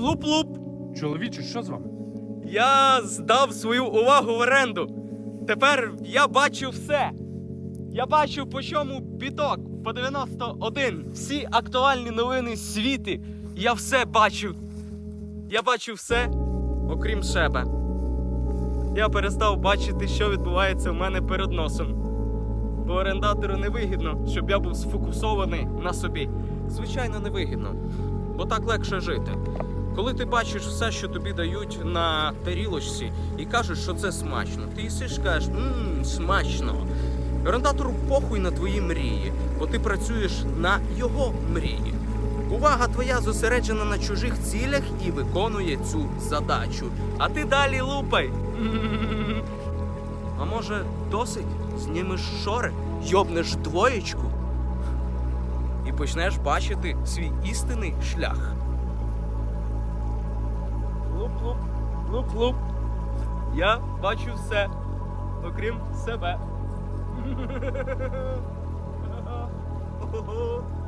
Луп-луп. Чоловіче, що з вами? Я здав свою увагу в оренду. Тепер я бачу все. Я бачу по чому біток по 91. Всі актуальні новини світи. Я все бачу. Я бачу все, окрім себе. Я перестав бачити, що відбувається в мене перед носом. Бо орендатору не вигідно, щоб я був сфокусований на собі. Звичайно, не вигідно, бо так легше жити. Коли ти бачиш все, що тобі дають на тарілочці, і кажеш, що це смачно, ти їсиш, кажеш, мм, смачно. Орендатору похуй на твої мрії, бо ти працюєш на його мрії. Увага твоя зосереджена на чужих цілях і виконує цю задачу. А ти далі лупай. А може, досить? Знімеш шори, йобнеш двоєчку і почнеш бачити свій істинний шлях. Луп-луп. Я бачу все, окрім себе.